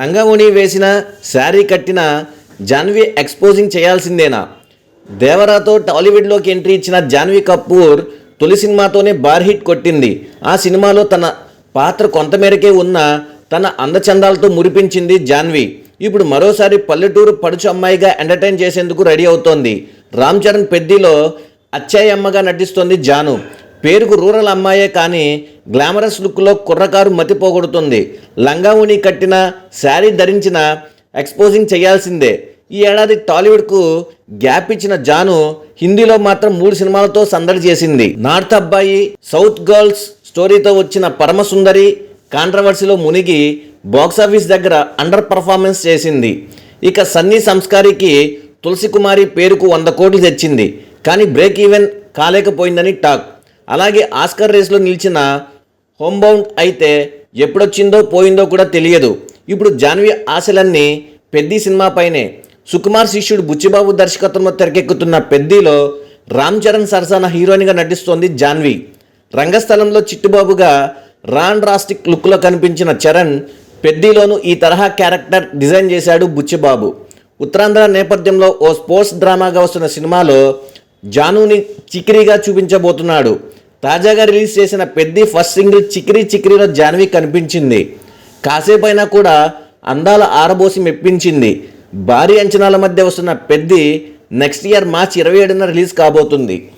రంగముని వేసిన శారీ కట్టిన జాన్వీ ఎక్స్పోజింగ్ చేయాల్సిందేనా? దేవరాతో టాలీవుడ్లోకి ఎంట్రీ ఇచ్చిన జాన్వీ కపూర్ తొలి సినిమాతోనే బార్ హిట్ కొట్టింది. ఆ సినిమాలో తన పాత్ర కొంతమేరకే ఉన్న తన అందచందాలతో మురిపించింది జాన్వీ. ఇప్పుడు మరోసారి పల్లెటూరు పడుచు అమ్మాయిగా ఎంటర్టైన్ చేసేందుకు రెడీ అవుతోంది. రామ్ చరణ్ పెద్దిలో అచ్చాయమ్మగా నటిస్తోంది జాను. పేరుకు రూరల్ అమ్మాయే కానీ గ్లామరస్ లుక్లో కుర్రకారు మతిపోగొడుతుంది లంగావుని కట్టిన శారీ ధరించిన ఎక్స్పోజింగ్ చేయాల్సిందే. ఈ ఏడాది టాలీవుడ్కు గ్యాప్ ఇచ్చిన జాను హిందీలో మాత్రం మూడు సినిమాలతో సందడి చేసింది. నార్త్ అబ్బాయి సౌత్ గర్ల్స్ స్టోరీతో వచ్చిన పరమసుందరి కాంట్రవర్సీలో మునిగి బాక్సాఫీస్ దగ్గర అండర్ పర్ఫార్మెన్స్ చేసింది. ఇక సన్నీ సంస్కారికి తులసి కుమారి పేరుకు వంద కోట్లు తెచ్చింది. కానీ బ్రేక్ ఈవెన్ కాలేకపోయిందని టాక్. అలాగే ఆస్కర్ రేస్లో నిలిచిన హోంబౌండ్ అయితే ఎప్పుడొచ్చిందో పోయిందో కూడా తెలియదు. ఇప్పుడు జాన్వి ఆశలన్నీ పెద్ది సినిమాపైనే సుకుమార్ శిష్యుడు బుచ్చిబాబు దర్శకత్వంలో తెరకెక్కుతున్న పెద్దిలో రామ్ చరణ్ సరసన హీరోయిన్గా నటిస్తోంది జాన్వి. రంగస్థలంలో చిట్టుబాబుగా రాన్ రాస్టిక్ లుక్లో కనిపించిన చరణ్ పెద్దిలోనూ ఈ తరహా క్యారెక్టర్ డిజైన్ చేశాడు బుచ్చిబాబు. ఉత్తరాంధ్ర నేపథ్యంలో ఓ స్పోర్ట్స్ డ్రామాగా వస్తున్న సినిమాలో జానుని చికిరిగా చూపించబోతున్నాడు. తాజాగా రిలీజ్ చేసిన పెద్ది ఫస్ట్ సింగిల్ చికిరి చికిరిలో జాన్వి కనిపించింది. కాసేపైనా కూడా అందాల ఆరబోసి మెప్పించింది. భారీ అంచనాల మధ్య వస్తున్న పెద్ది నెక్స్ట్ ఇయర్ మార్చ్ ఇరవై ఏడున రిలీజ్ కాబోతుంది.